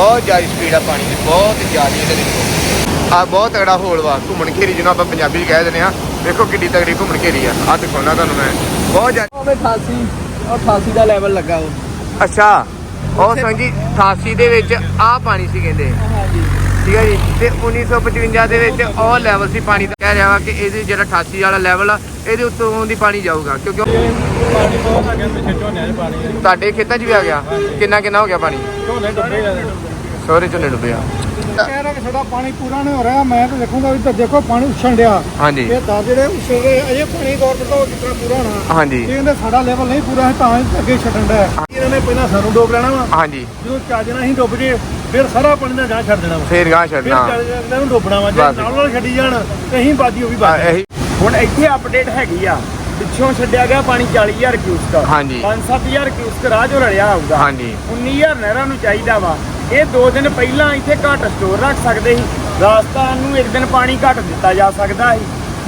ਬਹੁਤ ਜ਼ਿਆਦਾ ਸਪੀਡ ਆ ਪਾਣੀ ਦੀ ਬਹੁਤ ਜ਼ਿਆਦਾ ਇਹਦੇ ਦੇਖੋ ਆ ਬਹੁਤ ਤਗੜਾ ਹੋਲ ਵਾ ਘੁੰਮਣ ਘੇਰੀ ਜਿਹਨੂੰ ਆਪਾਂ ਪੰਜਾਬੀ 'ਚ ਕਹਿ ਦਿੰਦੇ ਆ। ਵੇਖੋ ਕਿੱਡੀ ਤਗੜੀ ਘੁੰਮਣ ਘੇਰੀ ਆ। ਆ ਦਿਖਾਉਣਾ ਤੁਹਾਨੂੰ ਮੈਂ। ਬਹੁਤ ਜ਼ਿਆਦਾ ਉਹਵੇਂ 88 ਉਹ 88 ਦਾ ਲੈਵਲ ਲੱਗਾ ਉਹ। ਅੱਛਾ। ਉਹ ਸੰਜੀ 88 ਦੇ ਵਿੱਚ ਆ ਪਾਣੀ ਸੀ ਕਹਿੰਦੇ। ਹਾਂਜੀ। ਠੀਕ ਹੈ ਜੀ। ਤੇ 1955 ਦੇ ਵਿੱਚ ਉਹ ਲੈਵਲ ਸੀ ਪਾਣੀ ਦਾ। ਕਹਿ ਰਿਹਾ ਵਾ ਕਿ ਇਹਦੇ ਜਿਹੜਾ 88 ਵਾਲਾ ਲੈਵਲ ਆ ਇਹਦੇ ਉੱਤੋਂ ਦੀ ਪਾਣੀ ਜਾਊਗਾ। ਕਿਉਂਕਿ ਉਹ- ਪਾਣੀ ਬਹੁਤ ਆ ਗਿਆ ਪਿੱਛੇ ਝੋਨੇ 'ਚ ਪਾਣੀ ਹੈ ਤੁਹਾਡੇ ਖੇਤਾਂ 'ਚ ਵੀ ਆ ਗਿਆ? ਕਿੰਨਾ ਕਿੰਨਾ ਹੋ ਗਿਆ ਪਾਣੀ? ਝੋਨੇ ਡੁੱਬੇ ਜਾਂਦੇ ਸੋਰੇ ਝੋਨੇ ਡੁੱਬਿਆ ਕਹਿ ਰਿਹਾ ਕਿ ਸਾਡਾ ਪਾਣੀ ਪੂਰਾ ਨਹੀਂ ਹੋ ਰਿਹਾ ਮੈਂ ਤਾਂ ਦੇਖੂੰਗਾ ਵੀ ਤਾਂ ਦੇਖੋ ਪਾਣੀ ਉਛਣ ਡਿਆ। ਹਾਂਜੀ। ਇਹ ਤਾਂ ਜਿਹੜੇ ਉਛਲ ਰਹੇ ਅਜੇ ਪਾਣੀ ਗੌਰਮੈਂਟ ਤੋਂ ਕਿਤਨਾ ਪੂਰਾ ਹੋਣਾ। ਹਾਂਜੀ। ਇਹ ਕਹਿੰਦੇ ਸਾਡਾ ਲੈਵਲ ਨਹੀਂ ਪੂਰਾ ਹੈ ਤਾਂ ਅੱਗੇ ਛੱਡਣ ਦਾ ਇਹਨਾਂ ਨੇ ਪਹਿਲਾਂ ਸਾਨੂੰ ਡੋਬ ਲੈਣਾ ਵਾ। ਹਾਂਜੀ। ਜਦੋਂ ਚੱਜ ਨਾਲ ਅਸੀਂ ਡੁੱਬ ਜੇ ਫਿਰ ਸਾਰਾ ਪਾਣੀ ਦਾ ਗਾਂ ਛੱਡ ਦੇਣਾ ਵਾ। ਫੇਰ ਗਾਂ ਫਿਰ ਛੱਡਣਾ ਚੱਜ ਨਾਲ ਡੋਬਣਾ ਵਾ। ਜੇ। ਨਾਲ ਨਾਲ ਛੱਡੀ ਜਾਣ ਤੇ ਅਸੀਂ ਬਾਜੀ ਉਹ ਵੀ ਇਹੀ। ਹੁਣ ਇੱਥੇ ਅਪਡੇਟ ਹੈਗੀ ਆ। ਪਿੱਛੋਂ ਛੱਡਿਆ ਗਿਆ ਪਾਣੀ 40000 ਕਿਊਸਕ ਹਾਂਜੀ। 5-7000 ਕਿਊਸਕ ਚੋਂ ਰਲਿਆ ਹੋਊਗਾ ਹਾਂਜੀ। 19000 ਨਹਿਰਾਂ ਨੂੰ ਚਾਹੀਦਾ ਵਾ। ਇਹ ਦੋ ਦਿਨ ਪਹਿਲਾਂ ਇੱਥੇ ਘੱਟ ਸਟੋਰ ਰੱਖ ਸਕਦੇ ਸੀ। ਰਾਜਸਥਾਨ ਨੂੰ ਇੱਕ ਦਿਨ ਪਾਣੀ ਘੱਟ ਦਿੱਤਾ ਜਾ ਸਕਦਾ ਸੀ।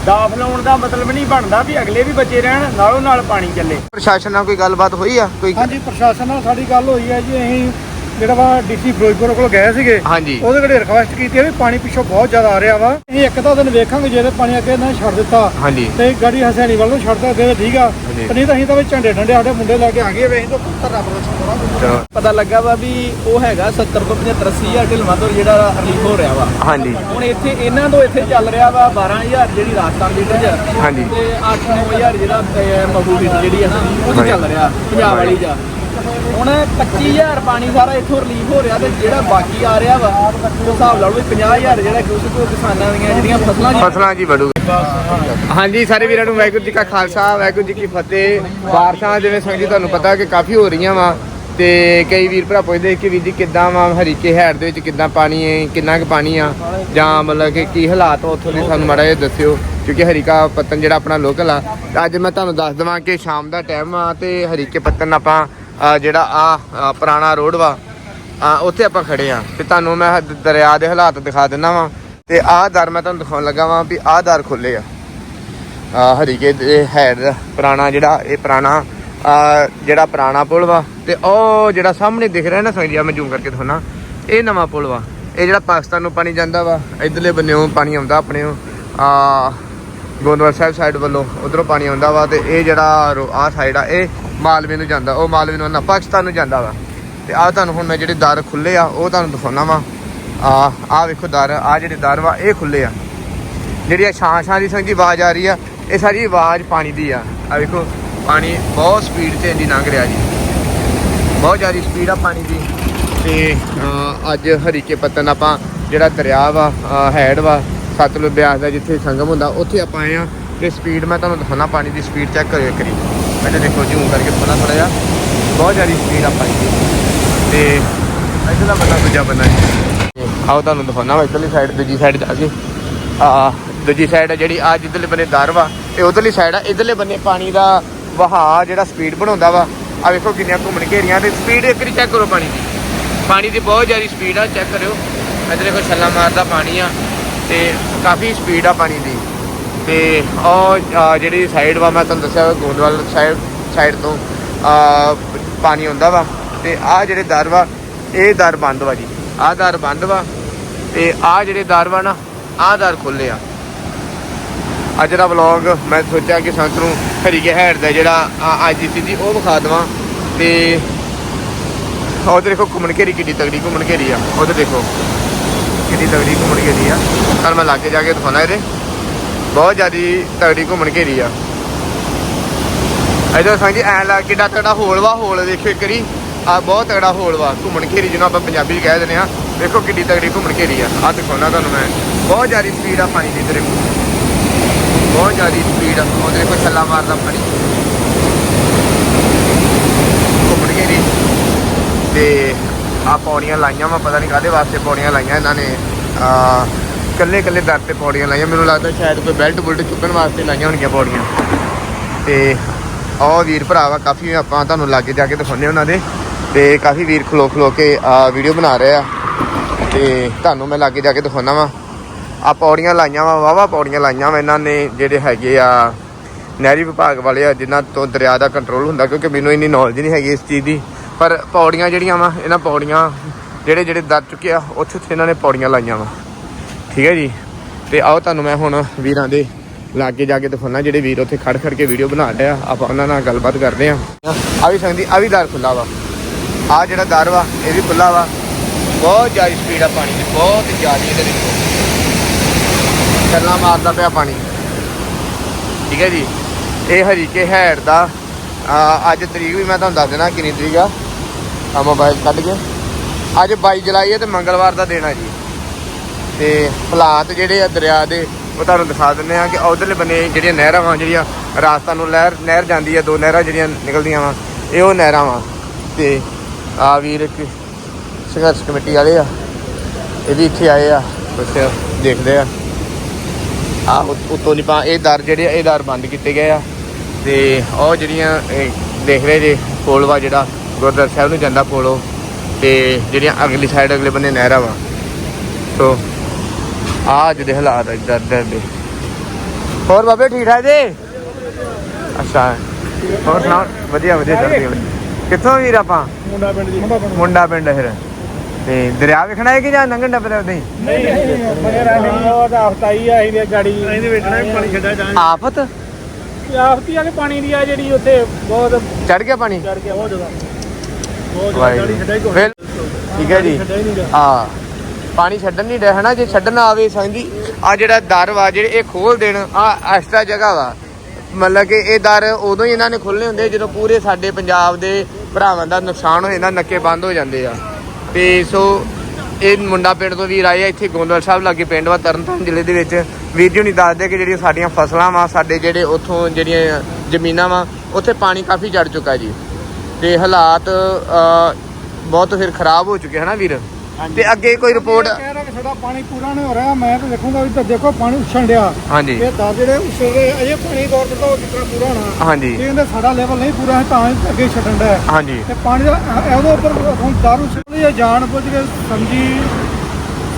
ਦਾਫ ਲਾਉਣ ਦਾ ਮਤਲਬ ਨਹੀਂ ਬਣਦਾ ਵੀ ਅਗਲੇ ਵੀ ਬਚੇ ਰਹਿਣ ਨਾਲੋਂ ਨਾਲ ਪਾਣੀ ਚੱਲੇ। ਪ੍ਰਸ਼ਾਸਨ ਨਾਲ ਕੋਈ ਗੱਲਬਾਤ ਹੋਈ ਆ? ਕੋਈ ਹਾਂਜੀ ਪ੍ਰਸ਼ਾਸਨ ਨਾਲ ਸਾਡੀ ਗੱਲ ਹੋਈ ਹੈ ਜੀ ਅਸੀਂ ਜਿਹੜਾ ਵਾ ਡੀਸੀ ਫਿਰੋਜ਼ਪੁਰ ਕੋਲ ਗਏ ਸੀਗੇ ਹਾਂਜੀ। ਉਹਦੇ ਕੋਲੇ ਰਿਕਵੈਸਟ ਕੀਤੀ ਹੈ ਵੀ ਪਾਣੀ ਪਿੱਛੋਂ ਬਹੁਤ ਜ਼ਿਆਦਾ ਆ ਰਿਹਾ ਵਾ। ਅਸੀਂ ਇੱਕ ਤਾਂ ਦਿਨ ਵੇਖਾਂਗੇ ਜੇ ਤੇ ਪਾਣੀ ਅੱਗੇ ਨਾ ਛੱਡ ਦਿੱਤਾ ਹਾਂਜੀ। ਤੇ ਗਾੜੀ ਹਸੈਣੀ ਵੱਲ ਨੂੰ ਛੱਡਦਾ ਅੱਗੇ ਤਾਂ ਠੀਕ ਆ। ਤੇ ਨਹੀਂ ਤਾਂ ਅਸੀਂ ਤਾਂ ਵੀ ਝੰਡੇ ਡੰਡੇ ਸਾਡੇ ਮੁੰਡੇ ਲੈ ਕੇ ਆ ਗਏ ਵੇ ਅਸੀਂ ਤਾਂ ਪੁੱਤਰ ਰੱਬ ਦਾ ਪਤਾ ਲੱਗਾ ਵਾ ਵੀ ਉਹ ਹੈਗਾ 70 ਤੋਂ 75 80000 ਢਿਲਵਾਂ ਤੋਂ ਜਿਹੜਾ ਰਿਲੀਫ ਹੋ ਰਿਹਾ ਵਾ। ਹਾਂਜੀ। ਹੁਣ ਇੱਥੇ ਇਹਨਾਂ ਤੋਂ ਇੱਥੇ ਚੱਲ ਰਿਹਾ ਵਾ 12000 ਜਿਹੜੀ ਰਾਜਸਥਾਨ ਲੀਟਰ ਚ ਹਾਂਜੀ। ਤੇ 8-9000 ਜਿਹੜਾ ਮਹੂਰੀ ਜਿਹੜੀ ਹੈ ਨਾ ਉਹ। ਚੱਲ ਰਿਹਾ ਪੰਜਾਬ ਵਾਲੀ ਜਾ। ਹੁਣ 25000 ਪਾਣੀ ਸਾਰਾ ਇੱਥੋਂ ਰਿਲੀਫ ਹੋ ਰਿਹਾ ਤੇ ਜਿਹੜਾ ਬਾਕੀ ਆ ਰਿਹਾ ਵਾ ਉਹ ਹਿਸਾਬ ਲਾ ਲਓ ਵੀ 50000 ਜਿਹੜਾ ਕੁਝ ਕੋ ਕਿਸਾਨਾਂ ਦੀਆਂ ਜਿਹੜੀਆਂ ਫਸਲਾਂ ਫਸਲਾਂ ਜੀ ਵੜੂ ਹਾਂਜੀ ਸਾਰੇ ਵੀਰਾਂ ਨੂੰ ਵਾਹਿਗੁਰੂ ਜੀ ਕਾ ਖਾਲਸਾ ਵਾਹਿਗੁਰੂ ਜੀ ਕੀ ਫਤਿਹ। ਬਾਰਿਸ਼ਾਂ ਜਿਵੇਂ ਸੰਗ ਜੀ ਤੁਹਾਨੂੰ ਪਤਾ ਕਿ ਕਾਫੀ ਹੋ ਰਹੀਆਂ ਵਾ ਤੇ ਕਈ ਵੀਰ ਭਰਾ ਪੁੱਛਦੇ ਕਿ ਵੀਰ ਜੀ ਕਿੱਦਾਂ ਵਾ ਹਰੀਕੇ ਹੈਡ ਦੇ ਵਿੱਚ ਕਿੱਦਾਂ ਪਾਣੀ ਹੈ ਕਿੰਨਾ ਕੁ ਪਾਣੀ ਆ? ਜਾਂ ਮਤਲਬ ਕਿ ਕੀ ਹਾਲਾਤ ਆ ਉੱਥੋਂ ਦੇ ਸਾਨੂੰ ਮਾੜਾ ਜਿਹਾ ਦੱਸਿਓ ਕਿਉਂਕਿ ਹਰੀਕਾ ਪੱਤਨ ਜਿਹੜਾ ਆਪਣਾ ਲੋਕਲ ਆ। ਅੱਜ ਮੈਂ ਤੁਹਾਨੂੰ ਦੱਸ ਦਵਾਂ ਕਿ ਸ਼ਾਮ ਦਾ ਟਾਈਮ ਆ ਤੇ ਹਰੀਕੇ ਪੱਤਨ ਆਪਾਂ ਜਿਹੜਾ ਆ ਪੁਰਾਣਾ ਰੋਡ ਵਾ ਉੱਥੇ ਆਪਾਂ ਖੜੇ ਆ। ਤੇ ਤੁਹਾਨੂੰ ਮੈਂ ਦਰਿਆ ਦੇ ਹਾਲਾਤ ਦਿਖਾ ਦਿੰਦਾ ਵਾਂ। ਤੇ ਆਹ ਦਰ ਮੈਂ ਤੁਹਾਨੂੰ ਦਿਖਾਉਣ ਲੱਗਾ ਵਾਂ ਵੀ ਆਹ ਦਰ ਖੁੱਲੇ ਆ। ਆ ਹਰੀਕੇ ਦੇ ਹੈਡ ਪੁਰਾਣਾ ਜਿਹੜਾ, ਇਹ ਪੁਰਾਣਾ ਜਿਹੜਾ ਪੁਰਾਣਾ ਪੁਲ ਵਾ। ਤੇ ਉਹ ਜਿਹੜਾ ਸਾਹਮਣੇ ਦਿਖ ਰਿਹਾ ਨਾ ਸੰਗਿਆ ਮੈਂ ਜ਼ੂਮ ਕਰਕੇ ਦਿਖਾਉਣਾ। ਇਹ ਨਵਾਂ ਪੁਲ ਵਾ। ਇਹ ਜਿਹੜਾ ਪਾਕਿਸਤਾਨ ਨੂੰ ਪਾਣੀ ਜਾਂਦਾ ਵਾ, ਇਧਰਲੇ ਬੰਨਿਓਂ ਪਾਣੀ ਆਉਂਦਾ ਆਪਣੇ ਆ ਗੋਂਦਵਾਲ ਸਾਹਿਬ ਸਾਈਡ ਵੱਲੋਂ ਉਧਰੋਂ ਪਾਣੀ ਆਉਂਦਾ ਵਾ ਤੇ ਇਹ ਜਿਹੜਾ ਆਹ ਸਾਈਡ ਆ, ਇਹ ਮਾਲਵੇ ਨੂੰ ਜਾਂਦਾ, ਉਹ ਮਾਲਵੇ ਨੂੰ ਨਾ ਪਾਕਿਸਤਾਨ ਨੂੰ ਜਾਂਦਾ ਵਾ। ਤੇ ਆ ਤੁਹਾਨੂੰ ਹੁਣ ਮੈਂ ਜਿਹੜੇ ਦਰ ਖੁੱਲੇ ਆ, ਉਹ ਤੁਹਾਨੂੰ ਦਿਖਾਉਣਾ ਵਾ। ਆ ਆ ਵੇਖੋ ਦਰ ਆ ਜਿਹੜੇ ਦਰ ਵਾ, ਇਹ ਖੁੱਲੇ ਆ। ਜਿਹੜੀ ਆ ਛਾਂ ਛਾਂ ਦੀ ਸੰਗੀ ਆਵਾਜ਼ ਆ ਰਹੀ ਆ, ਇਹ ਸਾਰੀ ਆਵਾਜ਼ ਪਾਣੀ ਦੀ ਆ। ਆ ਵੇਖੋ, ਪਾਣੀ ਬਹੁਤ ਸਪੀਡ ਤੇ ਇੰਦੀ ਲੰਘ ਰਿਹਾ ਜੀ। ਬਹੁਤ ਜ਼ਿਆਦਾ ਸਪੀਡ ਆ ਪਾਣੀ ਦੀ। ਤੇ ਅੱਜ ਹਰੀਕੇ ਪੱਤਨ ਆਪਾਂ ਜਿਹੜਾ ਦਰਿਆ ਵਾ ਹੈਡ ਵਾ ਸਤਲੁਜ ਬਿਆਸ ਦਾ ਜਿੱਥੇ ਸੰਗਮ ਹੁੰਦਾ, ਉੱਥੇ ਆਪਾਂ ਆਏ ਆ ਤੇ ਸਪੀਡ ਮੈਂ ਤੁਹਾਨੂੰ ਦਿਖਾਉਣਾ, ਪਾਣੀ ਦੀ ਸਪੀਡ ਚੈੱਕ ਕਰਿਓ ਇੱਕ ਵਾਰੀ। ਪਹਿਲੇ ਦੇਖੋ ਜੂਮ ਕਰਕੇ ਥੋੜਾ ਥੋੜਾ ਜਿਹਾ। ਬਹੁਤ ਜ਼ਿਆਦਾ ਸਪੀਡ ਆ ਪਾਣੀ ਦੀ ਤੇ ਇਧਰਲਾ ਬੰਦਾ ਦੂਜਾ ਬੰਦਾ ਆਓ ਤੁਹਾਨੂੰ ਦਿਖਾਉਣਾ ਵਾ, ਇੱਧਰਲੀ ਸਾਈਡ ਦੂਜੀ ਸਾਈਡ ਜਾ ਕੇ। ਆ, ਦੂਜੀ ਸਾਈਡ ਜਿਹੜੀ, ਆ ਜਿੱਧਰਲੇ ਬੰਨੇ ਦਰ ਵਾ ਇਹ ਉਧਰਲੀ ਸਾਈਡ ਆ, ਇਧਰਲੇ ਬੰਨੇ ਪਾਣੀ ਦਾ ਵਹਾਅ, ਜਿਹੜਾ ਸਪੀਡ ਬਣਾਉਂਦਾ ਵਾ। ਆ ਵੇਖੋ ਕਿੰਨੀਆਂ ਘੁੰਮਣ ਘੇਰੀਆਂ ਤੇ ਸਪੀਡ ਇੱਕ ਵਾਰੀ ਚੈੱਕ ਕਰੋ ਪਾਣੀ ਦੀ। ਪਾਣੀ ਦੀ ਬਹੁਤ ਜ਼ਿਆਦਾ ਸਪੀਡ ਆ ਚੈੱਕ ਕਰਿਓ। ਇਧਰ ਦੇਖੋ, ਛੱਲਾ ਮਾਰਦਾ ਪਾਣੀ ਆ। ਤੇ ਕਾਫੀ ਸਪੀਡ ਆ ਪਾਣੀ ਦੀ। ਤੇ ਉਹ ਜਿਹੜੀ ਸਾਈਡ ਵਾ ਮੈਂ ਤੁਹਾਨੂੰ ਦੱਸਿਆ ਵਾ, ਗੋਂਦਵਾਲ ਸਾਈਡ ਸਾਈਡ ਤੋਂ ਪਾਣੀ ਆਉਂਦਾ ਵਾ। ਤੇ ਆ ਜਿਹੜੇ ਦਰ ਵਾ ਇਹ ਦਰ ਬੰਦ ਵਾ ਜੀ। ਆਹ ਦਰ ਬੰਦ ਵਾ ਤੇ ਆ ਜਿਹੜੇ ਦਰ ਵਾ ਨਾ ਆਹ ਦਰ ਖੁੱਲੇ ਆ। ਅੱਜ ਦਾ ਵਲੌਗ ਮੈਂ ਸੋਚਿਆ ਕਿ ਸੰਤ ਨੂੰ ਹਰੀਕੇ ਹੈਡ ਦਾ ਜਿਹੜਾ ਆਈਜੀਸੀ ਦੀ ਉਹ ਵਿਖਾ ਦਵਾਂ। ਤੇ ਉਧਰ ਦੇਖੋ ਘੁੰਮਣ ਘੇਰੀ ਕਿੱਡੀ ਤਗੜੀ ਘੁੰਮਣ ਘੇਰੀ ਆ। ਉਧਰ ਦੇਖੋ। ਕਿੰਨੀ ਤਗੜੀ ਘੁੰਮਣ ਘੇਰੀ ਆ। ਪਰ ਮੈਂ ਲਾਗੇ ਜਾ ਕੇ ਦਿਖਾਉਣਾ ਇਹਦੇ। ਬਹੁਤ ਜ਼ਿਆਦੀ ਤਗੜੀ ਘੁੰਮਣ ਘੇਰੀ ਆ। ਇਧਰ ਸੰਜੀ ਐ ਲਾ ਕਿੱਡਾ ਤਗੜਾ ਹੋਲ ਵਾ, ਹੋਲ ਦੇਖਿਓ ਇੱਕ ਵਾਰੀ। ਆ ਬਹੁਤ ਤਗੜਾ ਹੋਲ ਵਾ, ਘੁੰਮਣ ਘੇਰੀ ਜਿਹਨੂੰ ਆਪਾਂ ਪੰਜਾਬੀ ਕਹਿ ਦਿੰਦੇ ਆ। ਦੇਖੋ ਕਿੱਡੀ ਤਗੜੀ ਘੁੰਮਣ ਘੇਰੀ ਆ। ਆ ਦਿਖਾਉਣਾ ਤੁਹਾਨੂੰ ਮੈਂ। ਬਹੁਤ ਜ਼ਿਆਦੀ ਸਪੀਡ ਆ ਪਾਣੀ ਦੀ ਇਧਰ ਬਹੁਤ ਜ਼ਿਆਦੀ ਸਪੀਡ ਆ। ਉਹਦੇ ਦੇਖੋ ਛੱਲਾ ਮਾਰਦਾ ਪਾਣੀ। ਘੁੰਮਣ ਘੇਰੀ। ਤੇ ਆ ਪੌੜੀਆਂ ਲਾਈਆਂ ਵਾ, ਪਤਾ ਨਹੀਂ ਕਾਹਦੇ ਵਾਸਤੇ ਪੌੜੀਆਂ ਲਾਈਆਂ ਇਹਨਾਂ ਨੇ। ਆ ਕੱਲੇ ਕੱਲੇ ਦਰ ਤੇ ਪੌੜੀਆਂ ਲਾਈਆਂ। ਮੈਨੂੰ ਲੱਗਦਾ ਸ਼ਾਇਦ ਕੋਈ ਬੈਲਟ ਬੁਲਟ ਚੁੱਕਣ ਵਾਸਤੇ ਲਾਈਆਂ ਹੋਣਗੀਆਂ ਪੌੜੀਆਂ। ਤੇ ਉਹ ਵੀਰ ਭਰਾ ਵਾ, ਕਾਫੀ ਆਪਾਂ ਤੁਹਾਨੂੰ ਲਾਗੇ ਜਾ ਕੇ ਦਿਖਾਉਂਦੇ ਉਹਨਾਂ ਦੇ। ਤੇ ਕਾਫੀ ਵੀਰ ਖਲੋ ਖਲੋ ਕੇ ਆ ਵੀਡੀਓ ਬਣਾ ਰਹੇ ਆ। ਤੇ ਤੁਹਾਨੂੰ ਮੈਂ ਲਾਗੇ ਜਾ ਕੇ ਦਿਖਾਉਣਾ ਵਾ। ਆ ਪੌੜੀਆਂ ਲਾਈਆਂ ਵਾ ਵਾਵਾ ਪੌੜੀਆਂ ਲਾਈਆਂ ਵਾ ਇਹਨਾਂ ਨੇ, ਜਿਹੜੇ ਹੈਗੇ ਆ ਨਹਿਰੀ ਵਿਭਾਗ ਵਾਲੇ ਆ, ਜਿਨ੍ਹਾਂ ਤੋਂ ਦਰਿਆ ਦਾ ਕੰਟਰੋਲ ਹੁੰਦਾ, ਕਿਉਂਕਿ ਮੈਨੂੰ ਇੰਨੀ ਨੌਲੇਜ ਨਹੀਂ ਹੈਗੀ ਇਸ ਚੀਜ਼ ਦੀ। ਪਰ ਪੌੜੀਆਂ ਜਿਹੜੀਆਂ ਵਾ, ਇਹਨਾਂ ਪੌੜੀਆਂ ਜਿਹੜੇ ਜਿਹੜੇ ਦਰ ਚੁੱਕੇ ਆ, ਉੱਥੇ ਉੱਥੇ ਇਹਨਾਂ ਨੇ ਪੌੜੀਆਂ ਲਾਈਆਂ ਵਾ। ਠੀਕ ਹੈ ਜੀ? ਤੇ ਆਓ ਤੁਹਾਨੂੰ ਮੈਂ ਹੁਣ ਵੀਰਾਂ ਦੇ ਲਾਗੇ ਜਾ ਕੇ ਦਿਖਾਉਣਾ ਜਿਹੜੇ ਵੀਰ ਉੱਥੇ ਖੜ ਖੜ ਕੇ ਵੀਡੀਓ ਬਣਾ ਰਹੇ ਆਪਾਂ ਉਹਨਾਂ ਨਾਲ ਗੱਲਬਾਤ ਕਰਦੇ ਆ। ਆ ਵੀ ਸੰਗਦੀ, ਆ ਵੀ ਦਰ ਖੁੱਲਾ ਵਾ। ਆ ਜਿਹੜਾ ਦਰ ਵਾ, ਇਹ ਵੀ ਖੁੱਲਾ ਵਾ। ਬਹੁਤ ਜ਼ਿਆਦਾ ਸਪੀਡ ਆ ਪਾਣੀ ਦੀ, ਬਹੁਤ ਜ਼ਿਆਦਾ ਇਹਦੇ ਵਿੱਚ। ਚੱਲਾਂ ਮਾਰਦਾ ਪਿਆ ਪਾਣੀ। ਠੀਕ ਹੈ ਜੀ? ਇਹ ਹਰੀਕੇ ਹੈਡ ਦਾ ਅੱਜ ਤਰੀਕ ਵੀ ਮੈਂ ਤੁਹਾਨੂੰ ਦੱਸ ਦੇਣਾ ਕਿੰਨੀ ਤਰੀਕ ਆ। ਆ ਮੋਬਾਈਲ ਕੱਢ ਕੇ। ਅੱਜ 22 ਜੁਲਾਈ ਹੈ ਤੇ ਮੰਗਲਵਾਰ ਦਾ ਦਿਨ ਆ ਜੀ। ਤੇ ਹਾਲਾਤ ਜਿਹੜੇ ਆ ਦਰਿਆ ਦੇ ਉਹ ਤੁਹਾਨੂੰ ਦਿਖਾ ਦਿੰਦੇ ਆ ਕਿ ਉਧਰਲੇ ਬੰਨੇ ਜਿਹੜੀਆਂ ਨਹਿਰਾਂ ਵਾਂ ਜਿਹੜੀਆਂ ਰਾਜਸਥਾਨ ਨੂੰ ਨਹਿਰ ਨਹਿਰ ਜਾਂਦੀ ਆ ਦੋ ਨਹਿਰਾਂ ਜਿਹੜੀਆਂ ਨਿਕਲਦੀਆਂ ਵਾਂ ਇਹ ਉਹ ਨਹਿਰਾਂ ਵਾਂ। ਤੇ ਆ ਵੀਰ ਇੱਕ ਸੰਘਰਸ਼ ਕਮੇਟੀ ਵਾਲੇ ਆ ਇਹ ਵੀ ਇੱਥੇ ਆਏ ਆ। ਕੁਛ ਦੇਖਦੇ ਆ। ਆ ਉਤੋਂ ਨਹੀਂ ਪਾ ਇਹ ਦਰ ਜਿਹੜੇ ਇਹ ਦਰ ਬੰਦ ਕੀਤੇ ਗਏ ਆ। ਤੇ ਉਹ ਜਿਹੜੀਆਂ ਦੇਖ ਰਹੇ ਜੇ ਪੋਲਵਾ ਜਿਹੜਾ ਗੁਰਦੁਆਰਾ ਸਾਹਿਬ ਨੂੰ ਜਾਂਦਾ ਪੋਲੋ ਤੇ ਜਿਹੜੀਆਂ ਅਗਲੀ ਸਾਈਡ ਅਗਲੇ ਬੰਨੇ ਨਹਿਰਾਂ ਵਾ। ਸੋ ਆ ਅੱਜ ਦੇ ਹਾਲਾਤ ਇੱਧਰ ਇੱਧਰ ਦੇ ਹੋਰ ਬਾਬੇ ਠੀਕ ਠਾਕ ਜੀ? ਅੱਛਾ। ਹੋਰ ਸੁਣਾਓ? ਵਧੀਆ ਵਧੀਆ ਚੜ੍ਹਦੀ ਕਲਾ ਕਿੱਥੋਂ ਵੀਰ ਆਪਾਂ? ਮੁੰਡਾ ਪਿੰਡ ਜੀ। ਮੁੰਡਾ ਪਿੰਡ ਫਿਰ। ਤੇ ਦਰਿਆ ਵੇਖਣਾ ਹੈ ਕਿ ਜਾਂ ਲੰਘਣ ਡੱਬੇ ਉਦਾਂ ਹੀ ਨਹੀਂ ਮਗਰ ਉਹ ਤਾਂ ਆਫਤਾਈ ਆ ਇਹਦੀ ਗਾੜੀ ਵੇਖਣਾ ਪਾਣੀ ਛੱਡਿਆ ਜਾਂ ਆਫਤ? ਆਫਤੀ ਆ ਕਿ ਪਾਣੀ ਦੀ ਆ ਜਿਹੜੀ ਉੱਥੇ ਬਹੁਤ ਚੜ ਗਿਆ ਪਾਣੀ? ਚੜ ਗਿਆ ਬਹੁਤ ਜ਼ਿਆਦਾ। ਵਾਹਿਗੁਰੂ। ਫਿਰ ਠੀਕ ਹੈ ਜੀ। ਹੀ। ਪਾਣੀ ਛੱਡਣ ਨਹੀਂ ਡਿਆ ਹਨਾ? ਜੇ ਛੱਡਣ ਆਵੇ ਸੰਗੀ ਆ ਜਿਹੜਾ ਦਰ ਵਾ ਜਿਹੜੇ ਇਹ ਖੋਲ ਦੇਣ ਆ ਐਕਸਟਰਾ ਜਗ੍ਹਾ ਵਾ। ਮਤਲਬ ਕਿ ਇਹ ਦਰ ਉਦੋਂ ਹੀ ਇਹਨਾਂ ਨੇ ਖੋਲ੍ਹਣੇ ਹੁੰਦੇ ਜਦੋਂ ਪੂਰੇ ਸਾਡੇ ਪੰਜਾਬ ਦੇ ਭਰਾਵਾਂ ਦਾ ਨੁਕਸਾਨ ਹੋ ਜਾਂਦਾ ਨੱਕੇ ਬੰਦ ਹੋ ਜਾਂਦੇ ਆ। ਤੇ ਸੋ ਇਹ ਮੁੰਡਾ ਪਿੰਡ ਤੋਂ ਵੀਰ ਆਏ ਆ ਇੱਥੇ ਗੋਂਦਵਾਲ ਸਾਹਿਬ ਲਾਗੇ ਪਿੰਡ ਵਾ ਤਰਨਤਾਰਨ ਜ਼ਿਲ੍ਹੇ ਦੇ ਵਿੱਚ। ਵੀਰ ਜੀ ਨਹੀਂ ਦੱਸਦੇ ਕਿ ਜਿਹੜੀਆਂ ਸਾਡੀਆਂ ਫਸਲਾਂ ਵਾ ਸਾਡੇ ਜਿਹੜੇ ਉੱਥੋਂ ਜਿਹੜੀਆਂ ਜ਼ਮੀਨਾਂ ਵਾ ਉੱਥੇ ਪਾਣੀ ਕਾਫੀ ਚੜ ਚੁੱਕਾ ਜੀ। ਤੇ ਹਾਲਾਤ ਬਹੁਤ ਫਿਰ ਖਰਾਬ ਹੋ ਚੁੱਕੇ ਹਨਾ ਵੀਰ? ਤੇ ਅੱਗੇ ਕੋਈ ਰਿਪੋਰਟ ਕਹਿ ਰਿਹਾ ਕਿ ਸਾਡਾ ਪਾਣੀ ਪੂਰਾ ਨਹੀਂ ਹੋ ਰਿਹਾ ਮੈਂ ਤਾਂ ਦੇਖੂੰਗਾ ਵੀ ਤਾਂ ਦੇਖੋ ਪਾਣੀ ਉਛਣ ਡਿਆ। ਹਾਂਜੀ। ਇਹ ਦਸ ਜਿਹੜੇ ਰਹੇ ਅਜੇ ਪਾਣੀ ਤੋਂ ਤਾਂ ਕਿਤਨਾ ਪੂਰਾ ਹੋਣਾ। ਹਾਂਜੀ। ਇਹ ਕਹਿੰਦੇ ਸਾਡਾ ਲੈਵਲ ਨਹੀਂ ਪੂਰਾ ਹੈ ਤਾਂ ਅੱਗੇ ਛੱਡਣ ਦਾ ਹਾਂਜੀ। ਤੇ ਪਾਣੀ ਦਾ ਇਹ- ਇਹਦੇ ਉੱਪਰ ਹੁਣ ਦਾਰੂ ਹੈ ਜਾਣ ਬੁੱਝ ਕੇ ਸਮਝੀ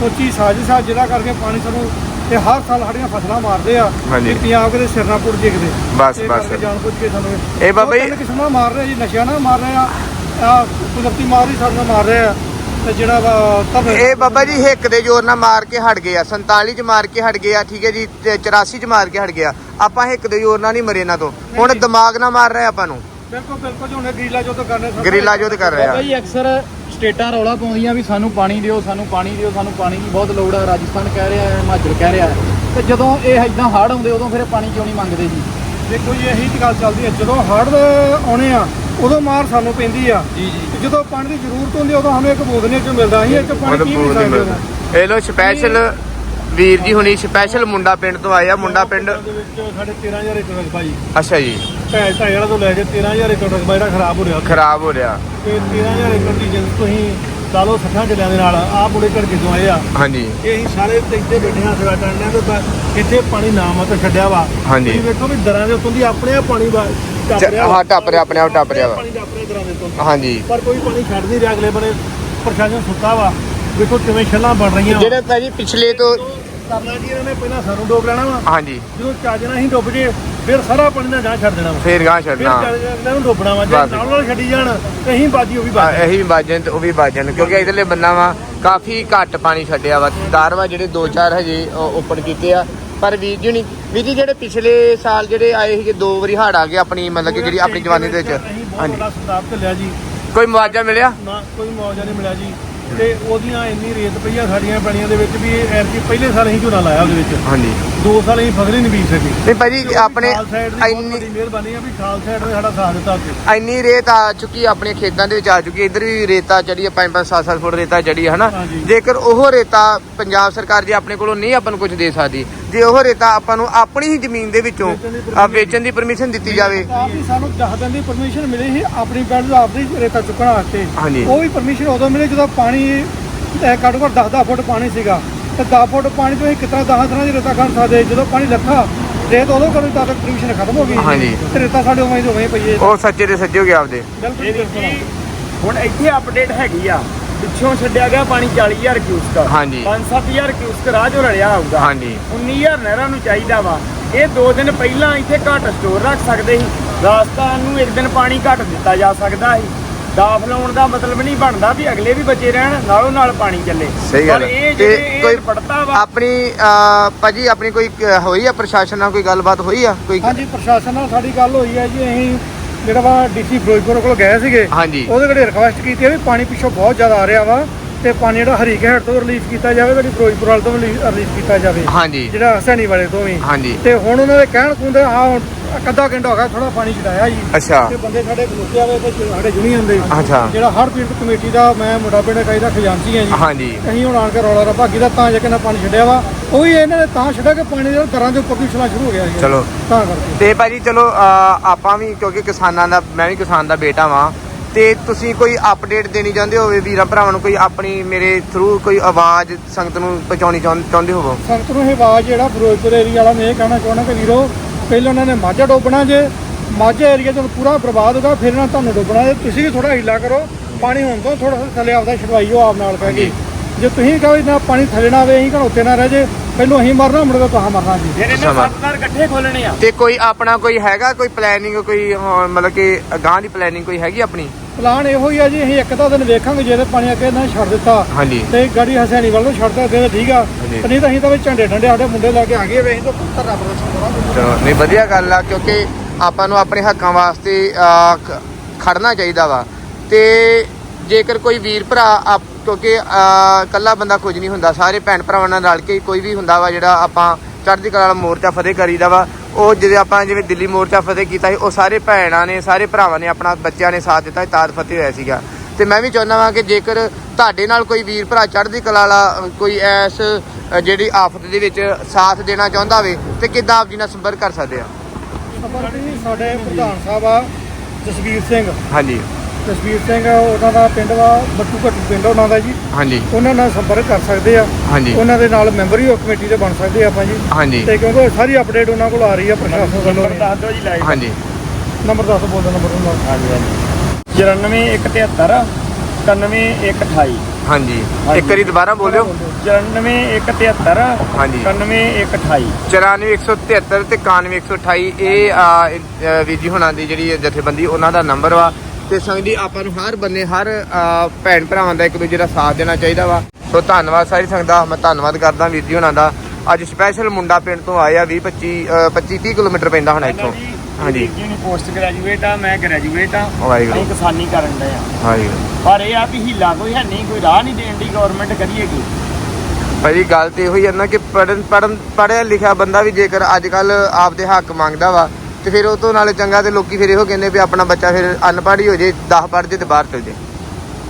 ਸੋਚੀ ਸਾਜ਼ਿਸ਼ ਆ ਜਿਹਦਾ ਕਰਕੇ ਪਾਣੀ ਸਾਨੂੰ ਇਹ ਹਰ ਸਾਲ ਸਾਡੀਆਂ ਫਸਲਾਂ ਮਾਰਦੇ ਆ ਹਾਂਜੀ। ਤੇ ਪੰਜਾਬ ਕਿਤੇ ਸਿਰਨਾ ਪੁਰ ਜਿਗਦੇ। ਬਸ, ਬਸ। ਕਰਕੇ ਜਾਣ ਬੁੱਝ ਕੇ ਸਾਨੂੰ ਇਹ ਬਾਬਾ ਜੀ- ਤਿੰਨ ਕਿਸਮਾਂ ਮਾਰ ਰਹੇ ਜੀ ਨਸ਼ਿਆਂ ਨਾਲ ਮਾਰ ਰਹੇ ਆ। ਆ ਕੁਦਰਤੀ ਮਾਰ ਹੀ ਸਾਨੂੰ ਮਾਰ ਰਹੇ ਆ ਤੇ ਜਿਹੜਾ ਵਾ ਇਹ ਬਾਬਾ ਜੀ ਹਿੱਕ ਦੇ ਜ਼ੋਰ ਨਾਲ ਮਾਰ ਕੇ ਹਟ ਗਏ ਆ 47 ਚ ਮਾਰ ਕੇ ਹਟ ਗਏ ਆ ਠੀਕ ਹੈ ਜੀ ਤੇ 84 ਚ ਮਾਰ ਕੇ ਹਟ ਗਿਆ ਆਪਾਂ ਹਿੱਕ ਦੇ ਜ਼ੋਰ ਨਾਲ ਨਹੀਂ ਮਰੇ ਇਹਨਾਂ ਤੋਂ। ਹੁਣ ਦਿਮਾਗ ਨਾਲ ਮਾਰ ਰਹੇ ਆਪਾਂ ਨੂੰ। ਬਿਲਕੁਲ ਬਿਲਕੁਲ ਜੀ ਹੁਣ ਗਰੀਲਾ ਜੋ ਤਾਂ ਕਰਨੇ ਸਾਨੂੰ- ਗਰੀਲਾ ਜੁੱਧ ਕਰ ਰਹੇ। ਆ ਬਾਈ ਅਕਸਰ ਸਟੇਟਾਂ ਰੌਲਾ ਪਾਉਂਦੀਆਂ ਵੀ ਸਾਨੂੰ ਪਾਣੀ ਦਿਓ ਸਾਨੂੰ ਪਾਣੀ ਦਿਓ ਸਾਨੂੰ ਪਾਣੀ ਦੀ ਬਹੁਤ ਲੋੜ ਆ। ਰਾਜਸਥਾਨ ਕਹਿ ਰਿਹਾ ਹੈ ਹਿਮਾਚਲ ਕਹਿ ਰਿਹਾ ਹੈ। ਤੇ ਜਦੋਂ ਇਹ ਇਦਾਂ ਹੜ੍ਹ ਆਉਂਦੇ ਉਦੋਂ ਫਿਰ ਇਹ ਪਾਣੀ ਕਿਉਂ ਨਹੀਂ ਮੰਗਦੇ ਜੀ? ਦੇਖੋ ਜੀ ਇਹੀ ਤਾਂ ਗੱਲ ਚੱਲਦੀ ਹੈ ਜਦੋਂ ਹੜ੍ਹ ਆਉਣੇ ਆ ਉਦੋਂ ਮਾਰ ਸਾਨੂੰ ਪੈਂਦੀ ਆ। ਜੀ ਜੀ। ਤੇ ਜਦੋਂ ਪਾਣੀ ਦੀ ਜ਼ਰੂਰਤ ਹੁੰਦੀ ਆ, ਉਦੋਂ ਸਾਨੂੰ ਇੱਕ ਬੂੰਦ ਨਹੀਂ ਚੋਂ ਮਿਲਦਾ ਅਸੀਂ ਇੱਕ ਪਾਣੀ ਪੀ ਨਹੀਂ ਸਕਦੇ। ਉਦੋਂ। ਇਹ ਲੋ ਸਪੈਸ਼ਲ ਵੀਰ ਜੀ ਹੁਣੀ ਸਪੈਸ਼ਲ ਮੁੰਡਾ ਪਿੰਡ ਤੋਂ ਆਏ ਆ ਮੁੰਡਾ ਪਿੰਡ ਦੇ ਵਿੱਚ ਸਾਡੇ 13000 ਏਕੜ ਰਕਬਾ ਜੀ। ਅੱਛਾ ਜੀ। ਢਾਈ ਢਾਈ ਵਾਲਾ ਤੋਂ ਲੈ ਕੇ 13000 ਏਕੜ ਰਕਬਾ ਜਿਹੜਾ ਖਰਾਬ ਹੋ ਰਿਹਾ। ਖਰਾਬ ਹੋ ਰਿਹਾ। ਤੇ 13000 ਏਕੜ ਦੀ ਜਿੰਦ ਤੁਸੀਂ ਲਾ ਲਓ 60 ਕਿੱਲਿਆਂ ਦੇ ਨਾਲ ਆਹ ਮੁੰਡੇ ਘੜ ਕੇ ਆਏ ਆ? ਹਾਂਜੀ। ਇਹ ਅਸੀਂ ਸਾਰੇ ਇੱਥੇ ਬੈਠੇ ਹਾਂ ਸੇਵਾ ਕਰਨ ਦੇ ਤਾਂ ਇੱਥੇ ਪਾਣੀ ਨਾ ਮਤ ਛੱਡਿਆ ਵਾ। ਹਾਂਜੀ। ਤੁਸੀਂ ਵੇਖੋ ਵੀ ਦਰਾਂ ਦੇ ਉੱਤੋਂ ਦੀ ਆਪਣੇ ਆਪ ਪਾਣੀ ਵਾ- ਟੱਪ ਰਿਹਾ ਵਾ। ਹਾਂ, ਟੱਪ ਰਿਹਾ, ਆਪਣੇ ਆਪ ਟੱਪ ਰਿਹਾ ਵਾ। ਪਾਣੀ ਟੱਪ ਰਿਹਾ ਦਰਾਂ ਦੇ ਉੱਤੋਂ। ਹਾਂਜੀ। ਪਰ ਕੋਈ ਪਾਣੀ ਛੱਡ ਨਹੀਂ ਰਿਹਾ ਅਗਲੇ ਬਨੇ ਪ੍ਰਸ਼ਾਸਨ ਸੁੱਤਾ ਵਾ। ਵੇਖੋ ਕਿਵੇਂ ਛੱਲਾਂ ਬਣ ਰਹੀਆਂ ਪਿਛਲੇ ਤੋਂ ਕਰਨਾ ਜੀ ਇਹਨਾਂ ਨੇ ਪਹਿਲਾਂ ਸਾਨੂੰ ਡੋਬ ਲੈਣਾ ਵਾ। ਹਾਂਜੀ। ਜਦੋਂ ਚੱਜ ਨਾਲ ਅਸੀਂ ਡੁੱਬ ਜੇ ਫਿਰ ਸਾਰਾ ਪਾਣੀ ਦਾ ਗਾਂ ਛੱਡ ਦੇਣਾ ਵਾ। ਫੇਰ ਗਾਂ ਫਿਰ ਛੱਡਣਾ ਚੱਜ ਨਾਲ ਇਹਨਾਂ ਨੂੰ ਡੋਬਣਾ ਵਾ। ਜੇ ਬਸ। ਨਾਲ ਨਾਲ ਛੱਡੀ ਜਾਣ ਤੇ ਅਸੀਂ ਬਾਜੀ ਉਹ ਵੀ ਆ, ਬਾਜੀ। ਇਹੀ ਵੀ ਬਾਜਣ ਤੇ ਉਹ ਵੀ ਬਾਜਣ ਕਿਉਂਕਿ ਇਧਰਲੇ ਬੰਨਾ ਵਾ ਕਾਫੀ ਘੱਟ ਪਾਣੀ ਛੱਡਿਆ ਵਾ। ਵਾ ਜਿਹੜੇ ਦੋ ਚਾਰ ਹਜੇ ਓਪਨ ਕੀਤੇ ਆ। ਪਰ ਵੀਰ ਜੀ ਨਹੀਂ ਵੀਰ ਜੀ ਜਿਹੜੇ ਪਿਛਲੇ ਸਾਲ ਜਿਹੜੇ ਆਏ ਸੀਗੇ ਦੋ ਵਾਰੀ ਹੜ ਆ ਗਏ ਆਪਣੀ ਮਤਲਬ ਕਿ ਜਿਹੜੀ ਆਪਣੀ ਜਵਾਨੀ ਦੇ ਵਿੱਚ। ਹਾਂਜੀ। ਜੀ। ਕੋਈ ਮੁਆਵਜ਼ਾ ਮਿਲਿਆ? ਨਾ ਕੋਈ ਮੁਆਵਜ਼ਾ ਨਹੀਂ ਮਿਲਿਆ ਜੀ। ਤੇ ਉਹਦੀਆਂ ਇੰਨੀ ਰੇਤ ਪਈ ਆ ਸਾਡੀਆਂ ਪੈਣੀਆਂ ਦੇ ਵਿੱਚ ਵੀ ਇਹ ਐਰਕੀ ਪਹਿਲੇ ਸਾਲ ਅਸੀਂ ਝੋਨਾ ਲਾਇਆ ਉਹਦੇ ਵਿੱਚ। ਹਾਂਜੀ। ਦੋ ਸਾਲ ਅਸੀਂ ਫਸਲ ਹੀ ਨਹੀਂ ਬੀਜ ਸਕੇ। ਨਹੀਂ ਭਾਜੀ ਆਪਣੇ ਖਾਲ ਸਾਈਡ ਦੀ ਬਹੁਤ ਇੰਨੀ ਵੱਡੀ ਮਿਹਰਬਾਨੀ ਆ ਵੀ ਖਾਲ ਸਾਈਡ ਨੇ ਸਾਡਾ ਸਾਥ ਦਿੱਤਾ ਉੱਥੇ ਇੰਨੀ ਰੇਤ ਆ ਚੁੱਕੀ ਆਪਣੇ ਖੇਤਾਂ ਦੇ ਵਿੱਚ ਆ ਚੁੱਕੀ ਇੱਧਰ ਵੀ ਰੇਤਾ ਚੜੀ ਆ 5-5 7-7 ਫੁੱਟ ਰੇਤਾ ਚੜੀ ਆ ਹਨਾ? ਹਾਂਜੀ। ਜੇਕਰ ਉਹ ਰੇਤਾ ਪੰਜਾਬ ਸਰਕਾਰ ਜੇ ਆਪਣੇ ਕੋਲੋਂ ਨਹੀਂ ਆਪਾਂ ਨੂੰ ਕੁਝ ਦੇ ਸਕਦੀ ਜੇ ਉਹ ਰੇਤਾ ਆਪਾਂ ਨੂੰ ਆਪਣੀ ਹੀ ਜ਼ਮੀਨ ਦੇ ਵਿੱਚੋਂ ਵੇਚਣ ਦੀ ਆ ਵੇਚਣ ਦੀ ਪਰਮਿਸ਼ਨ ਦਿੱਤੀ ਜਾਵੇ। ਆਪ ਹੀ ਸਾਨੂੰ 10 ਦਿਨ ਦੀ ਪਰਮਿਸ਼ਨ ਮਿਲੀ ਸੀ ਆਪਣੀ ਪਿੰਡ ਦਾ ਆਪਣੀ ਰੇਤਾ ਚੁੱਕਣ ਵਾਸਤੇ। ਹਾਂਜੀ। ਉਹ ਵੀ ਪਰਮਿਸ਼ਨ ਉਦੋਂ ਮਿਲੀ ਜਦੋਂ ਪਾਣੀ ਇਹ ਘੱਟੋ ਘੱਟ 10 10 ਫੁੱਟ ਪਾਣੀ ਸੀਗਾ। ਤੇ 10 ਫੁੱਟ ਪਾਣੀ ਤੋਂ ਅਸੀਂ ਕਿਤਨਾ 10 ਦਿਨਾਂ ਦੀ ਰੇਤਾ ਕੱਢ ਸਕਦੇ? ਜਦੋਂ ਪਾਣੀ ਲੱਥਾ ਰੇਤ ਉਦੋਂ ਕਦੋਂ ਤੱਕ ਪਰਮਿਸ਼ਨ ਖਤਮ ਹੋ ਗਈ? ਹਾਂਜੀ। ਤੇ ਰੇਤਾ ਸਾਡੇ ਉਵੇਂ ਦੀ ਉਵੇਂ ਹੀ ਪਈ ਹੈ ਉਹ ਸੱਚੇ ਦੇ ਸੱਜੇ ਹੋ ਗਏ ਆਪਦੇ। ਬਿਲਕੁਲ ਇਹ ਜੀ ਹੁਣ ਇੱਥੇ ਅਪਡੇਟ ਹੈਗੀ ਆ। ਪਿੱਛੋਂ ਛੱਡਿਆ ਗਿਆ ਪਾਣੀ 40000 ਕਿਊਸਕ ਹਾਂਜੀ। 5-7000 ਕਿਊਸਕ ਰਾਹ ਚੋਂ ਰਲਿਆ ਆਊਗਾ। ਹਾਂਜੀ। 19000 ਨਹਿਰਾਂ ਨੂੰ ਚਾਹੀਦਾ ਵਾ। ਇਹ ਦੋ ਦਿਨ ਪਹਿਲਾਂ ਇੱਥੇ ਘੱਟ ਸਟੋਰ ਰੱਖ ਸਕਦੇ ਸੀ। ਰਾਜਸਥਾਨ ਨੂੰ ਇੱਕ ਦਿਨ ਪਾਣੀ ਘੱਟ ਦਿੱਤਾ ਜਾ ਸਕਦਾ ਸੀ। ਦਾਫ ਲਾਉਣ ਦਾ ਮਤਲਬ ਨਹੀਂ ਬਣਦਾ ਵੀ ਅਗਲੇ ਵੀ ਬਚੇ ਰਹਿਣ ਨਾਲੋਂ ਨਾਲ ਪਾਣੀ ਚੱਲੇ। ਸਹੀ ਗੱਲ। ਇਹ ਤੇ ਜਿਹੜੇ ਕੋਈ ਪੜਤਾ ਵਾ ਆਪਣੀ ਭਾਜੀ ਆਪਣੀ ਕੋਈ ਹੋਈ ਆ ਪ੍ਰਸ਼ਾਸਨ ਨਾਲ ਕੋਈ ਗੱਲਬਾਤ ਹੋਈ ਆ? ਕੋਈ ਹਾਂਜੀ ਪ੍ਰਸ਼ਾਸਨ ਨਾਲ ਸਾਡੀ ਗੱਲ ਹੋਈ ਹੈ ਜੀ ਅਸੀਂ ਜਿਹੜਾ ਵਾ ਡੀਸੀ ਫਿਰੋਜ਼ਪੁਰ ਕੋਲ ਗਏ ਸੀਗੇ। ਹਾਂਜੀ। ਉਹਦੇ ਕੋਲ ਰਿਕਵੈਸਟ ਕੀਤੀ ਹੈ ਵੀ ਪਾਣੀ ਪਿੱਛੋਂ ਬਹੁਤ ਜ਼ਿਆਦਾ ਆ ਰਿਹਾ ਵਾ। ਤੇ ਪਾਣੀ ਜਿਹੜਾ ਹਰੀਕੇ ਹੈਡ ਤੋਂ ਰਿਲੀਫ ਕੀਤਾ ਜਾਵੇ ਜਿਹੜੀ ਫਿਰੋਜ਼ਪੁਰ ਵਾਲ ਤੋਂ ਰਿਲੀਫ ਕੀਤਾ ਜਾਵੇ। ਹਾਂਜੀ। ਜਿਹੜਾ ਹਸੈਣੀ ਵਾਲੇ ਤੋਂ ਵੀ। ਹਾਂਜੀ। ਤੇ ਹੁਣ ਉਹਨਾਂ ਦੇ ਕਹਿਣ ਕੁੰਦੇ ਆ ਹੁਣ ਅੱਧਾ ਘੰਟਾ ਹੋ ਗਿਆ ਥੋੜਾ ਪਾਣੀ ਛਡਾਇਆ ਜੀ। ਅੱਛਾ। ਤੇ ਬੰਦੇ ਸਾਡੇ ਖਲੋਤੇ ਆਵੇ ਤੇ ਸਾਡੇ ਯੂਨੀਅਨ ਦੇ। ਅੱਛਾ। ਜਿਹੜਾ ਹਰ ਪੀੜਤ ਕਮੇਟੀ ਦਾ ਮੈਂ ਮੁੰਡਾ ਪਿੰਡ ਇਕਾਈ ਦਾ ਖਜ਼ਾਨਚੀ ਹਾਂ ਜੀ। ਹਾਂਜੀ। ਅਸੀਂ ਹੁਣ ਆਣ ਕੇ ਰੌਲਾ ਰੱਪਾ ਕੀਤਾ ਤਾਂ ਜੇ ਕਿੰਨਾ ਪਾਣੀ ਛੱਡਿਆ ਵਾ ਉਹ ਵੀ ਇਹਨਾਂ ਨੇ ਤਾਂ ਛੱਡਿਆ ਕਿ ਪਾਣੀ ਜਿਹੜਾ ਦਰਾਂ ਦੇ ਉੱਪਰ ਦੀ ਉਛਲਣਾ ਸ਼ੁਰੂ ਹੋ ਗਿਆ ਜੀ। ਚਲੋ। ਤਾਂ ਕਰਕੇ। ਤੇ ਭਾਜੀ ਚਲੋ ਆਪਾਂ ਵੀ ਕਿਉਂਕਿ ਕਿਸਾਨਾਂ ਦਾ ਮੈਂ ਵੀ ਕਿਸਾਨ ਦਾ ਬੇਟਾ ਵਾਂ ਤੇ ਤੁਸੀਂ ਕੋਈ ਅਪਡੇਟ ਦੇਣੀ ਚਾਹੁੰਦੇ ਹੋਵੇ ਵੀਰਾਂ ਭਰਾਵਾਂ ਨੂੰ ਕੋਈ ਆਪਣੀ ਮੇਰੇ ਥਰੂ ਕੋਈ ਆਵਾਜ਼ ਸੰਗਤ ਨੂੰ ਪਹੁੰਚਾਉਣੀ ਚਾਹੁੰ- ਚਾਹੁੰਦੇ ਹੋਵੋ? ਸੰਗਤ ਨੂੰ ਇਹ ਆਵਾਜ਼ ਜਿਹੜਾ ਫਿਰੋਜ਼ਪੁਰ ਏਰੀਆ ਵਾਲਾ ਮੈਂ ਇਹ ਕਹਿਣਾ ਚਾਹੁੰਦਾ ਕਿ ਵੀਰੋ ਪਹਿਲਾਂ ਉਹਨਾਂ ਨੇ ਮਾਝਾ ਡੋਬਣਾ ਜੇ ਮਾਝਾ ਏਰੀਆ ਜਦੋਂ ਪੂਰਾ ਬਰਬਾਦ ਹੋਗਾ ਫਿਰ ਇਹਨਾਂ ਤੁਹਾਨੂੰ ਡੋਬਣਾ ਜੇ। ਤੁਸੀਂ ਵੀ ਥੋੜਾ ਹੀਲਾ ਕਰੋ ਪਾਣੀ ਹੁਣ ਤੋਂ ਥੋੜਾ ਥੱਲੇ ਆਪਦਾ ਛਡਵਾਈਓ ਆਪ ਨਾਲ ਕਹਿ ਕੇ। ਜੇ ਤੁਸੀਂ ਕਹੋ ਨਾ ਪਾਣੀ ਥੱਲੇ ਨਾ ਆਵੇ ਅਸੀਂ ਘਰ ਉੱਤੇ ਨਾ ਰਹਿ ਜੇ ਪਹਿਲੋਂ ਅਸੀਂ ਮਰਨਾ ਮੁੜ ਕੇ ਤੁਸੀਂ ਮਰਨਾ ਜੀ। ਫਿਰ ਇਹਨਾਂ ਸਮਾਂ। ਸੱਤ ਨਾਲ ਇਕੱਠੇ ਖੋਲਣੇ ਆ। ਤੇ ਕੋਈ ਆਪਣਾ ਕੋਈ ਹੈਗਾ ਕੋਈ ਪਲੈਨਿੰਗ ਕੋਈ ਹਾਂ, ਮਤਲਬ ਕਿ ਗਾਂ ਦੀ ਪਲੈਨਿੰਗ ਕੋਈ ਹੈਗੀ ਆਪਣੀ? ਪਲਾਨ ਇਹੋ ਹੀ ਆ ਜੀ ਅਸੀਂ ਇੱਕ ਤਾਂ ਦਿਨ ਵੇਖਾਂਗੇ ਜੇ ਤੇ ਪਾਣੀ ਅੱਗੇ ਨਾ ਛੱਡ ਦਿੱਤਾ। ਹਾਂਜੀ। ਤੇ ਗਾੜੀ ਹਸੈਣੀ ਵੱਲ ਨੂੰ ਛੱਡਦਾ ਅੱਗੇ ਤਾਂ ਠੀਕ ਆ। ਹਾਂਜੀ। ਤੇ ਨਹੀਂ ਤਾਂ ਅਸੀਂ ਤਾਂ ਵੀ ਝੰਡੇ ਡੰਡੇ ਸਾਡੇ ਮੁੰਡੇ ਲੈ ਕੇ ਆ ਗਏ ਵੇ ਅਸੀਂ ਤਾਂ ਧਰਨਾ ਪ੍ਰਦਰਸ਼ਨ ਕਰਾਂਗੇ ਚਲੋ ਨਹੀਂ ਵਧੀਆ ਗੱਲ ਆ ਕਿਉਂਕਿ ਆਪਾਂ ਨੂੰ ਆਪਣੇ ਹੱਕਾਂ ਵਾਸਤੇ ਅਹ, ਖ- ਖੜਨਾ ਚਾਹੀਦਾ ਵਾ। ਤੇ ਜੇਕਰ ਕੋਈ ਵੀਰ ਭਰਾ ਆਪ ਕਿਉਂਕਿ ਅਹ, ਇਕੱਲਾ ਬੰਦਾ ਕੁਝ ਨਹੀਂ ਹੁੰਦਾ ਸਾਰੇ ਭੈਣ ਭਰਾਵਾਂ ਨਾਲ ਰਲ ਕੇ ਕੋਈ ਵੀ ਹੁੰਦਾ ਵਾ ਜਿਹੜਾ ਆਪਾਂ ਚੜ੍ਹਦੀ ਕਲਾ ਵਾਲਾ ਮੋਰਚਾ ਫਤਿਹ ਕਰੀਦਾ ਵਾ। ਉਹ ਜਿਹੜੇ ਆਪਾਂ ਜਿਵੇਂ ਦਿੱਲੀ ਮੋਰਚਾ ਫਤਿਹ ਕੀਤਾ ਸੀ ਉਹ ਸਾਰੇ ਭੈਣਾਂ ਨੇ ਸਾਰੇ ਭਰਾਵਾਂ ਨੇ ਆਪਣਾ ਬੱਚਿਆਂ ਨੇ ਸਾਥ ਦਿੱਤਾ ਤਾਜ ਫਤਿਹ ਹੋਇਆ ਸੀਗਾ। ਤੇ ਮੈਂ ਵੀ ਚਾਹੁੰਦਾ ਵਾਂ ਕਿ ਜੇਕਰ ਤੁਹਾਡੇ ਨਾਲ ਕੋਈ ਵੀਰ ਭਰਾ ਚੜ੍ਹਦੀ ਕਲਾ ਵਾਲਾ ਕੋਈ ਐਸ ਜਿਹੜੀ ਆਫਤ ਦੇ ਵਿੱਚ ਸਾਥ ਦੇਣਾ ਚਾਹੁੰਦਾ ਹੋਵੇ ਤੇ ਕਿੱਦਾਂ ਆਪ ਜੀ ਨਾਲ ਸੰਪਰਕ ਕਰ ਸਕਦੇ ਆ? ਸਾਡੇ ਪ੍ਰਧਾਨ ਸਾਹਿਬ ਆ ਜਸਵੀਰ ਸਿੰਘ। ਹਾਂਜੀ। ਜਸਵੀਰ ਸਿੰਘ ਉਹਨਾਂ ਦਾ ਪਿੰਡ ਵਾ ਬੱਟੂ ਘੱਟੂ ਪਿੰਡ ਉਹਨਾਂ ਦਾ ਜੀ। ਹਾਂਜੀ। ਉਹਨਾਂ ਨਾਲ ਸੰਪਰਕ ਕਰ ਸਕਦੇ ਆ। ਹਾਂਜੀ। ਉਹਨਾਂ ਦੇ ਨਾਲ ਮੈਂਬਰ ਹੀ ਉਹ ਕਮੇਟੀ ਦੇ ਬਣ ਸਕਦੇ ਆ ਆਪਾਂ ਜੀ। ਹਾਂਜੀ। ਤੇ ਕਿਉਂਕਿ ਸਾਰੀ ਅਪਡੇਟ ਉਹਨਾਂ ਕੋਲ ਆ ਰਹੀ ਆ ਪ੍ਰਸ਼ਾਸਨ ਵੱਲੋਂ। ਨੰਬਰ ਦੱਸ ਦਿਓ ਜੀ ਲਾਈਵ ਹਾਂਜੀ। ਨੰਬਰ ਦੱਸ ਬੋਲਦਾ ਨੰਬਰ ਉਹਨਾਂ ਹਾਂਜੀ ਹਾਂਜੀ। 94173 91128 ਹਾਂਜੀ। ਇੱਕ ਵਾਰੀ ਦੁਬਾਰਾ ਬੋਲਿਓ। 94173 ਹਾਂਜੀ। 91128 94173 ਤੇ 91128 ਇਹ ਆ, ਅ, ਵੀਰ ਜੀ ਹੁਣਾਂ ਦੀ ਜਿਹੜੀ ਜਥੇਬੰਦੀ ਉਹਨਾਂ ਦਾ ਨੰਬਰ ਵਾ। ਤੇ ਸੰਗ ਜੀ ਆਪਾਂ ਨੂੰ ਹਰ ਬੰਨੇ ਹਰ ਭੈਣ ਭਰਾਵਾਂ ਦਾ ਇੱਕ ਦੂਜੇ ਦਾ ਸਾਥ ਦੇਣਾ ਚਾਹੀਦਾ ਵਾ। ਸੋ ਧੰਨਵਾਦ ਸਾਰੀ ਸੰਗਤ ਦਾ ਮੈਂ ਧੰਨਵਾਦ ਕਰਦਾ ਵੀਰ ਜੀ ਹੁਣਾਂ ਦਾ। ਅੱਜ ਸਪੈਸ਼ਲ ਮੁੰਡਾ ਪਿੰਡ ਤੋਂ ਆਏ ਆ 20 25 ਅ, 25 30 ਕਿਲੋਮੀਟਰ ਪੈਂਦਾ ਹੋਣਾ ਇੱਥੋਂ। ਹਾਂਜੀ। ਜੀ ਨੇ ਪੋਸਟ ਗ੍ਰੈਜੂਏਟ ਆ ਮੈਂ ਗ੍ਰੈਜੂਏਟ ਆ। ਅਸੀਂ ਕਿਸਾਨੀ ਕਰਨ ਦੇ ਆ। ਹਾਂਜੀ ਪਰ ਇਹ ਆ ਵੀ ਹੀਲਾ ਕੋਈ ਹੈ ਨਹੀਂ ਕੋਈ ਰਾਹ ਨਹੀਂ ਦੇਣ ਦੀ ਗਵਰਨਮੈਂਟ ਕਰੀਏਗੀ ਭਾਜੀ ਗੱਲ ਤੇ ਇਹੋ ਹੀ ਹੈ ਨਾ ਕਿ ਪੜਨ ਪੜਨ ਪੜਿਆ ਲਿਖਿਆ ਬੰਦਾ ਵੀ ਜੇਕਰ ਅੱਜ ਕੱਲ ਆਪਦੇ ਹੱਕ ਮੰਗਦਾ ਵਾ ਤੇ ਫਿਰ ਉਹ ਤੋਂ ਨਾਲੇ ਚੰਗਾ ਤੇ ਲੋਕੀ ਫਿਰ ਇਹੋ ਕਹਿੰਦੇ ਵੀ ਆਪਣਾ ਬੱਚਾ ਫਿਰ ਅਨਪੜ੍ਹ ਹੀ ਹੋ ਜੇ 10 ਪੜ੍ਹ ਜੇ ਤੇ ਬਾਹਰ ਚਲ ਜੇ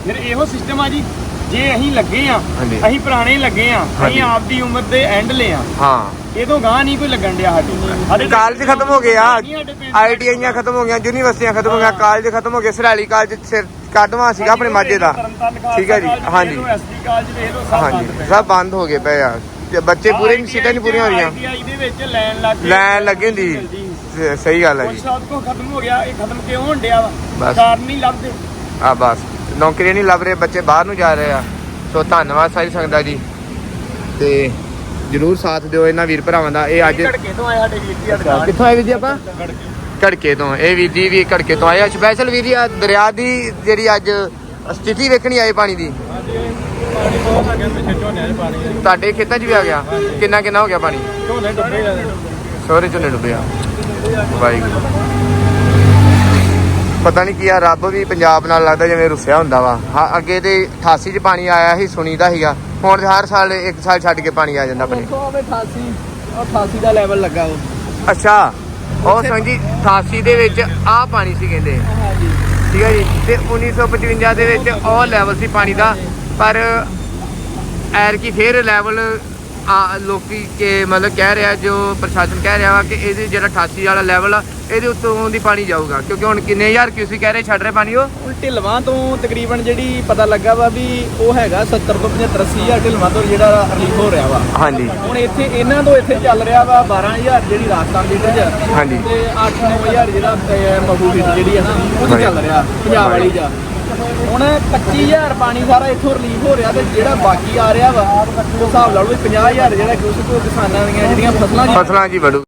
ਫਿਰ ਇਹੋ ਸਿਸਟਮ ਆ ਜੀ ਜੇ ਅਸੀਂ ਲੱਗੇ ਆ ਹਾਂਜੀ। ਅਸੀਂ ਪੁਰਾਣੇ ਲੱਗੇ ਆ ਹਾਂਜੀ। ਅਸੀਂ ਆਪਦੀ ਉਮਰ ਦੇ ਐਂਡ ਲੇ ਆ। ਹਾਂ। ਇਹ ਤੋਂ ਗਾਂ ਨਹੀਂ ਕੋਈ ਲੱਗਣ ਡਿਆ ਸਾਡੇ। ਸਾਡੇ ਕਾਲਜ ਖਤਮ ਹੋ ਗਏ ਆ। ਨਹੀਂ ਸਾਡੇ ਪਿੰਡ ਆਈਟੀਆਈਆਂ ਖਤਮ ਹੋ ਗਈਆਂ ਯੂਨੀਵਰਸਿਟੀਆਂ ਖਤਮ ਹੋ ਗਈਆਂ ਕਾਲਜ ਖਤਮ ਹੋ ਗਏ ਸਰਾਲੀ ਕਾਲਜ ਸਿਰ ਕਾਢਵਾ ਸੀਗਾ ਆਪਣੇ ਮਾਝੇ ਦਾ। ਠੀਕ ਹੈ ਜੀ ਹਾਂਜੀ। ਐਸਡੀ ਕਾਲਜ ਵੇਖ ਲਓ ਸਭ ਹਾਂਜੀ ਪਏ। ਸਭ ਬੰਦ ਹੋ ਗਏ ਪਏ ਆ। ਤੇ ਬੱਚੇ ਪੂਰੇ ਨਹੀਂ ਸੀਟਾਂ ਨਹੀਂ ਪੂਰੀਆਂ ਹੋ ਰਹੀਆਂ ITI ਦੇ ਵਿੱਚ ਲੈਣ ਲੱਗ ਗਏ। ਲੈਣ ਲੱਗੀ ਹੁੰਦੀ। ਸ- ਸਹੀ ਗੱਲ ਹੈ ਜੀ। ਸਭ ਕੋ ਖਤਮ ਹੋ ਗਿਆ ਇਹ ਖਤਮ ਕਿਉਂ ਹੋਣ ਡਿਆ ਵਾ? ਬਸ। ਕਾਰਨ ਨਹੀਂ ਲੱਭਦੇ। ਆ ਬਸ। ਨੌਕਰੀਆਂ ਨਹੀਂ ਲੱਭ ਰਹੇ ਬੱਚੇ ਬਾਹਰ ਨੂੰ ਜਾ ਰਹੇ ਆ। ਸੋ ਧੰਨਵਾਦ ਸਾਰੀ ਸੰਗਤਾਂ ਜੀ। ਤੇ ਜਰੂਰ ਸਾਥ ਦਿਓ ਇਹਨਾਂ ਵੀਰ ਭਰਾਵਾਂ ਦਾ। ਇਹ ਅੱਜ ਝੜਕੇ ਤੋਂ ਆਏ ਸਾਡੇ ਵੀਰ ਜੀ ਆ ਦੁਕਾਨ ਕਿੱਥੋਂ ਆਏ ਵੀਰ ਜੀ ਆਪਾਂ? ਘੜਕੇ। ਤੋਂ। ਇਹ ਵੀਰ ਜੀ ਵੀ ਘੜਕੇ ਤੋਂ ਆਏ ਆ। ਸਪੈਸ਼ਲ ਵੀਰ ਜੀ ਆ ਦਰਿਆ ਦੀ ਜਿਹੜੀ ਅੱਜ ਸਥਿਤੀ ਵੇਖਣੀ ਆਏ ਪਾਣੀ ਦੀ। ਤੁਹਾਡੇ ਖੇਤਾਂ 'ਚ ਵੀ ਆ ਗਿਆ। ਕਿੰਨਾ ਕਿੰਨਾ ਹੋ ਗਿਆ ਪਾਣੀ? ਝੋਨੇ ਡੁੱਬੇ ਆ। ਸੋਰੇ ਚੋਂ ਡੁੱਬਿਆ ਵਾਹਿਗੁਰੂ। ਪਤਾ ਨਹੀਂ ਕੀ ਆ ਰੱਬ ਵੀ ਪੰਜਾਬ ਨਾਲ ਲੱਗਦਾ ਜਿਵੇਂ ਰੁੱਸਿਆ ਹੁੰਦਾ ਵਾ। ਹਾਂ ਅੱਗੇ ਤੇ 88 ਚ ਪਾਣੀ ਆਇਆ ਸੀ ਸੁਣੀਦਾ ਸੀਗਾ। ਹੁਣ ਤੇ ਹਰ ਸਾਲ ਇੱਕ ਸਾਲ ਛੱਡ ਕੇ ਪਾਣੀ ਆ ਜਾਂਦਾ ਆਪਣੇ। 88 88 ਦਾ ਲੈਵਲ ਲੱਗਾ ਉਹ। ਅੱਛਾ ਉਹ ਸੰਗ ਜੀ 88 ਦੇ ਵਿੱਚ ਆ ਪਾਣੀ ਸੀ ਕਹਿੰਦੇ। ਹਾਂਜੀ। ਠੀਕ ਹੈ ਜੀ ਤੇ 1955 ਦੇ ਵਿੱਚ ਉਹ ਲੈਵਲ ਸੀ ਪਾਣੀ ਦਾ। ਪਰ ਐਰ ਕੀ ਫੇਰ ਲੈਵਲ ਆ ਲੋਕੀ ਕੇ ਮਤਲਬ ਕਹਿ ਰਿਹਾ ਜੋ ਪ੍ਰਸ਼ਾਸਨ ਕਹਿ ਰਿਹਾ ਵਾ ਕਿ ਇਹਦੇ ਜਿਹੜਾ 88 ਵਾਲਾ ਲੈਵਲ ਆ ਇਹਦੇ ਉੱਤੋਂ ਦੀ ਪਾਣੀ ਜਾਊਗਾ। ਕਿਉਂਕਿ ਹੁਣ ਕਿੰਨੇ ਹਜ਼ਾਰ ਕਿਊਸੀ ਕਹਿ ਰਹੇ ਛੱਡ ਰਹੇ ਪਾਣੀ ਉਹ? ਹੁਣ ਢਿਲਵਾਂ ਤੋਂ ਤਕਰੀਬਨ ਜਿਹੜੀ ਪਤਾ ਲੱਗਾ ਵਾ ਵੀ ਉਹ ਹੈਗਾ 70 ਤੋਂ 75 ਹਜ਼ਾਰ ਢਿਲਵਾਂ ਤੋਂ ਜਿਹੜਾ ਰਿਲੀਫ ਹੋ ਰਿਹਾ ਵਾ। ਹਾਂਜੀ। ਹੁਣ ਇੱਥੇ ਇਹਨਾਂ ਤੋਂ ਇੱਥੇ ਚੱਲ ਰਿਹਾ ਵਾ 12000 ਜਿਹੜੀ ਰਾਜਸਥਾਨ ਦੀ ਚ ਹਾਂਜੀ। ਤੇ 8-9000 ਜਿਹੜਾ ਮਹੂ ਦੀ ਜਿਹੜੀ ਹੈ ਨਾ ਉਹ। ਚੱਲ ਰਿਹਾ ਪੰਜਾਬ ਵਾਲੀ ਜਾ। ਹੁਣ 25000 ਪਾਣੀ ਸਾਰਾ ਇੱਥੋਂ ਰਿਲੀਫ ਹੋ ਰਿਹਾ ਤੇ ਜਿਹੜਾ ਬਾਕੀ ਆ ਰਿਹਾ ਵਾ, ਉਹ ਹਿਸਾਬ ਲਾ ਲਓ ਵੀ 50000 ਜਿਹੜਾ ਕਿ ਉਸ ਤੋਂ ਕਿਸਾਨਾਂ ਦੀਆਂ ਜਿਹੜੀਆਂ ਫਸਲਾਂ ਫਸਲਾਂ ਜੀ ਵੜੂ।